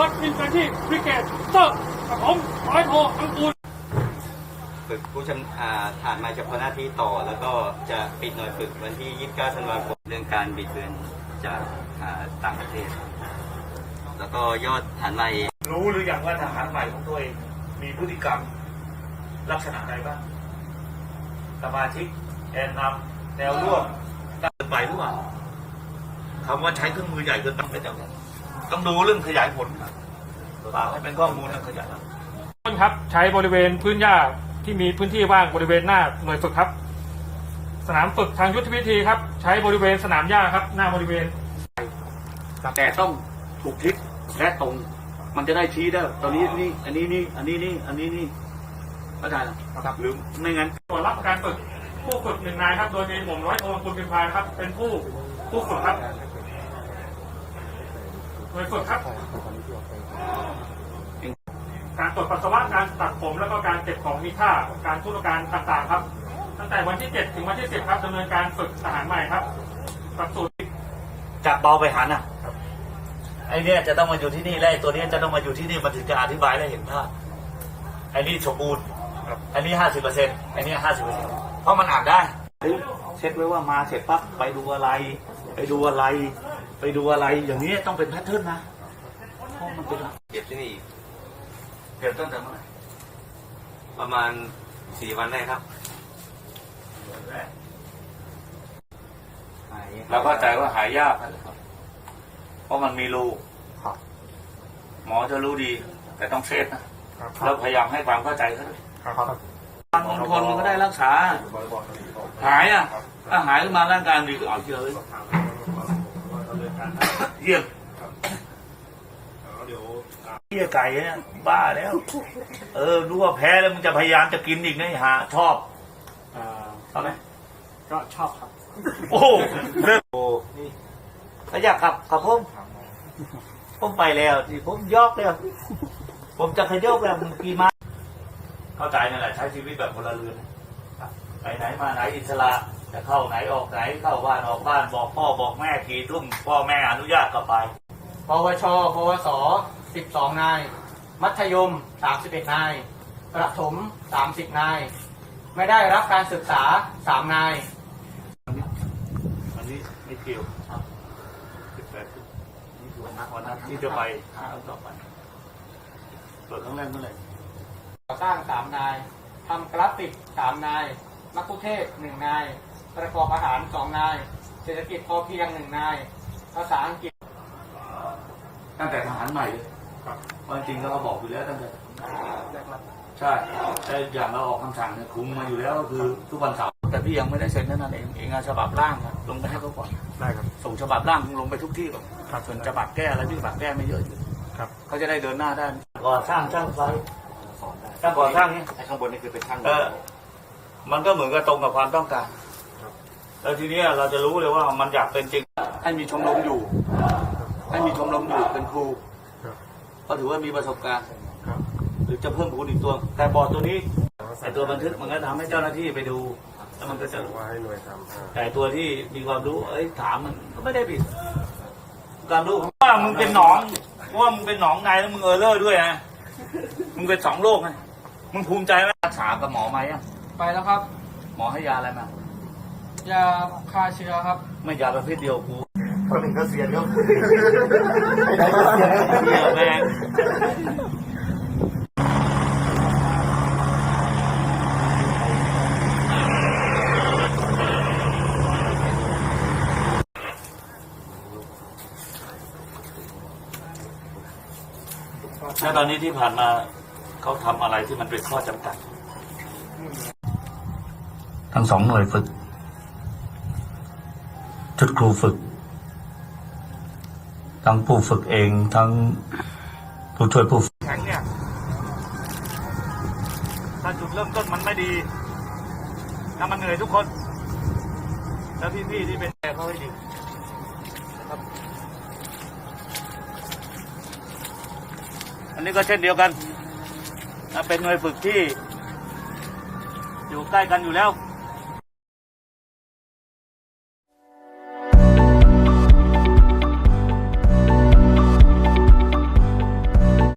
รถอินเฟนที่บริเกตเตอร์กับผมร้อยโทอังกูลฝึกผู้ชำอ่าฐานมาเฉพาะหน้าที่ต่อ แล้วก็จะปิดหน่วยฝึกวันที่ 29 ธันวาคมเรื่องการบิดเบือนจากอ่าต่างประเทศ แล้วก็ยอดฐานใหม่รู้หรือยังว่าทหารใหม่ของตัวเองมีพฤติกรรมลักษณะใดบ้างสมาชิกแกนนำแนวร่วมเกินไปหรือเปล่าคำว่าใช้เครื่องมือใหญ่เกินไปไม่จำเป็นต้องดูเรื่องขยายผล ฝากให้เป็นข้อมูลนะขยายผลต้นครับใช้บริเวณพื้นหญ้าที่มีพื้นที่ว่างบริเวณหน้าหน่วยฝึกครับ สนามฝึกทางยุทธวิธีครับ ใช้บริเวณสนามหญ้าครับ หน้าบริเวณแต่ต้องถูกทิศและตรง มันจะได้ชี้ได้ตอนนี้นี่ อันนี้นี่ อันนี้นี่ อันนี้นี่เข้าใจนะครับหรือไม่งั้นตรวจรับการฝึกผู้ฝึกหนึ่งนายครับ โดยมีผมร้อยโทคุณพิมพาครับ เป็นผู้ผู้ฝึกครับ หน่วยฝึกครับ การตรวจปัสสาวะการตัดผมแล้วก็การเก็บของมีค่าการทุรการต่างๆครับ ตั้งแต่วันที่ 7 ถึงวันที่ 10 ครับดำเนินการฝึกทหารใหม่ครับหลักสูตรจากเบาไปหาหนักไอ้เนี่ยจะต้องมาอยู่ที่นี่และไอ้ตัวเนี้ยจะต้องมาอยู่ที่นี่มันถึงจะอธิบายและเห็นภาพไอ้นี่สมบูรณ์อันนี้ห้าสิบเปอร์เซ็นต์ไอ้นี่ห้าสิบเปอร์เซ็นต์เพราะมันอ่านได้ เช็คไว้ว่ามาเสร็จปั๊บไปดูอะไร ไปดูอะไร ไปดูอะไรอย่างนี้ต้องเป็นแพทเทิร์นนะเพราะมันเป็นเก็บที่นี่เปลี่ยนตั้งแต่เมื่อไหร่ประมาณ4วันได้ครับเราเข้าใจว่าหายยากนะครับเพราะมันมีรูหมอจะรู้ดี แต่ต้องเซฟนะแล้วพยายามให้ความเข้าใจเขาด้วยบางคนมันก็ได้รักษา หายอะถ้าหายขึ้นมาร่างกายดีก็เอาเชื้อเลย เยี่ยมเยี่ยไก่เนี่ยบ้าแล้ว เออรู้ว่าแพ้แล้วมึงจะพยายามจะกินอีกนะไอ้หาชอบชอบไหมก็ชอบครับ โอ้โหเลิกโอ้นี่ถ้าอยากขับขับผมผมไปแล้วที่ผมยอกแล้วผมจะขยกแล้วมึงกี่มาเข้าใจนั่นแหละใช้ชีวิตแบบพลเรือนไปไหนมาไหนอิสระ จะเข้าไหนออกไหนเข้าบ้านออกบ้านบอกพ่อบอกแม่กี่ทุ่มพ่อแม่อนุญาตก็ไปปวชปวส12 นาย มัธยม 31 นาย ประถม 30 นาย ไม่ได้รับการศึกษา 3 นาย อันนี้ไม่เกี่ยวครับสิบแปดนี่คือวันนัดวันนัดที่จะไปหาต่อไปเปิดครั้งแรกเมื่อไหร่ก่อสร้าง 3 นายทำกราฟิก 3 นายมักคุเทศก์1นาย ประกอบอาหาร2นาย เศรษฐกิจพอเพียง1นาย ภาษาอังกฤษ ตั้งแต่ทหารใหม่เลยเพราะจริงๆแล้วเขาบอกอยู่แล้วตั้งแต่ใช่แต่อย่างเราออกคำสั่งเนี่ยคุมมาอยู่แล้วก็คือทุกวันเสาร์แต่พี่ยังไม่ได้เซ็นเท่านั้นเองเองเอาฉบับร่างอะลงไปให้เขาก่อนได้ครับ ส่งฉบับร่างลงไปทุกที่ก่อนครับส่วนฉบับแก้อะไรที่ฉบับแก้ไม่เยอะอยู่ครับ เขาจะได้เดินหน้าได้ก่อสร้างช่างไฟช่างก่อสร้างนี่ไอ้ข้างบนนี่คือเป็นช่างเออมันก็เหมือนกับตรงกับความต้องการ แล้วทีเนี้ยเราจะรู้เลยว่ามันอยากเป็นจริง ให้มีชมรมอยู่ ให้มีชมรมอยู่เป็นครูก็ถือว่ามีประสบการณ์หรือจะเพิ่มพูนอีกตัว แต่บอร์ดตัวนี้ไอตัวบันทึกมันก็ทำให้เจ้าหน้าที่ไปดู แล้วมันก็จะรู้ให้หน่วยทำแต่ตัวที่มีความรู้ เอ้ยถามมันก็ไม่ได้ผิดการรู้ว่ามึงเป็นหนองว่ามึงเป็นหนองในแล้วมึงเออเลอร์ด้วยนะมึงเป็นสองโรคไงมึงภูมิใจไหมรักษากับหมอไหมอะไปแล้วครับ หมอให้ยาอะไรมา ยาฆ่าเชื้อครับ ไม่ยาประเภทเดียวกูคนหนึ่งก็เสียนครับเนี่ยแม่งแล้วตอนนี้ที่ผ่านมาเขาทำอะไรที่มันเป็นข้อจำกัด ทั้งสองหน่วยฝึก ชุดครูฝึก ทั้งผู้ฝึกเองทั้งผู้ช่วยผู้ฝึกแข็งเนี่ยถ้าจุดเริ่มต้นมันไม่ดีถ้ามันเหนื่อยทุกคน แล้วพี่ๆที่เป็นแกเขาให้ดีนะครับ อันนี้ก็เช่นเดียวกันเป็นหน่วยฝึกที่ อยู่ใกล้กันอยู่แล้ว